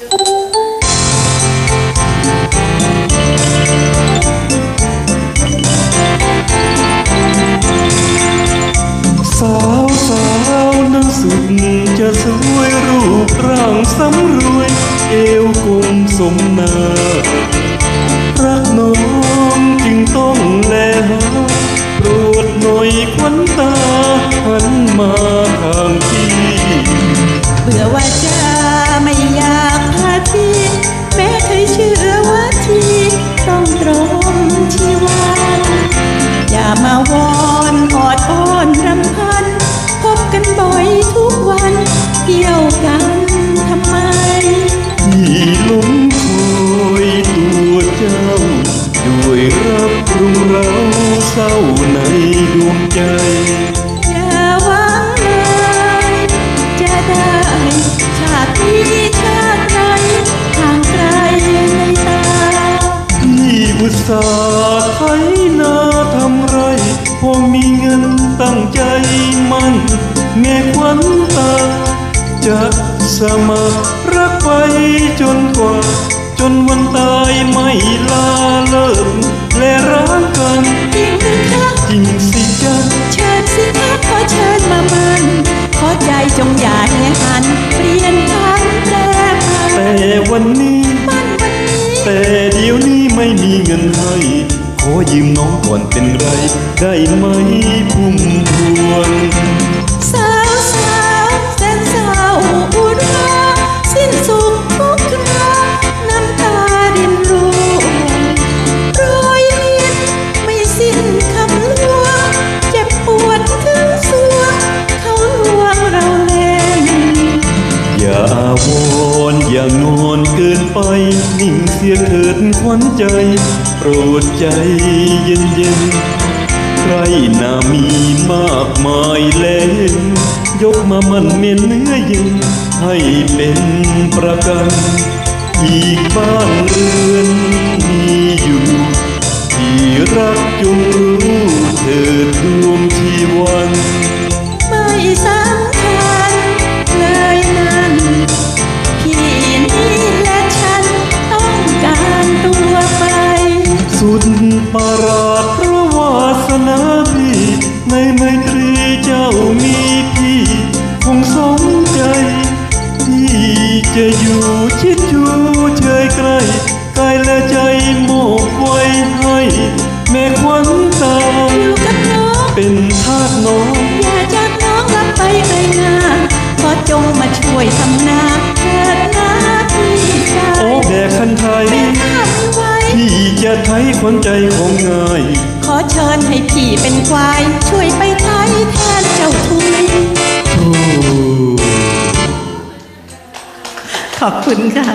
สาวสาวนั้นสุดจะสวยรูปร่างสำรวย เอวกลมสมนารักน้องจึงต้องแลหาโปรดหน่อยควันตาหันมาทางพี่ เบื่อว่าจะ กันทำไม ที่หลงคอยตัวเจ้า ด้วยรับรุงเราเศร้าในดวงใจอย่าหวังเลยจะได้ชาตินี้ชาติไหนห่างไกลในตานี่อุตส่าห์ไถนาทำไร พอมีเงินตั้งใจมันแม่ควันตา จะสมัครรักไปจนกว่า จนวันตายไม่ลาเลิกและรักกันจริงหรือคะจริงสิจ๊ะเชิญสิคะขอเชิญมามันขอใจจงอย่าให้หัน เปลี่ยนพันแปรผันแต่วันนี้มันวันนี้แต่เดี๋ยวนี้ไม่มีเงินให้ขอยืมน้องก่อนเป็นไร ได้ไหม เสียเถิดขวัญใจ โปรดใจเย็นเย็นๆใครน่ามีมากมายเล่น ยกมามันเม็นเนื้อเย็นให้เป็นประกัน อีกบ้านเรือนมีอยู่ที่รักจงรู้เถิดดวงชีวัน สุดประหลาดเพราะวาสนาพี่ในไมตรีเจ้ามีพี่คงสมใจที่จะอยู่ชิดชูเชยใกล้กายและใจโมกไว้ให้ แม่ควันตาอยู่กับน้องเป็นทาสน้อง อย่าจากน้องรับไปไกลนานขอจงมาช่วยทำนา พี่จะไทยขวัญใจของง่าย ขอเชิญให้พี่เป็นควาย ช่วยไปไทยแทนเจ้าทุยโอ้ขอบคุณค่ะ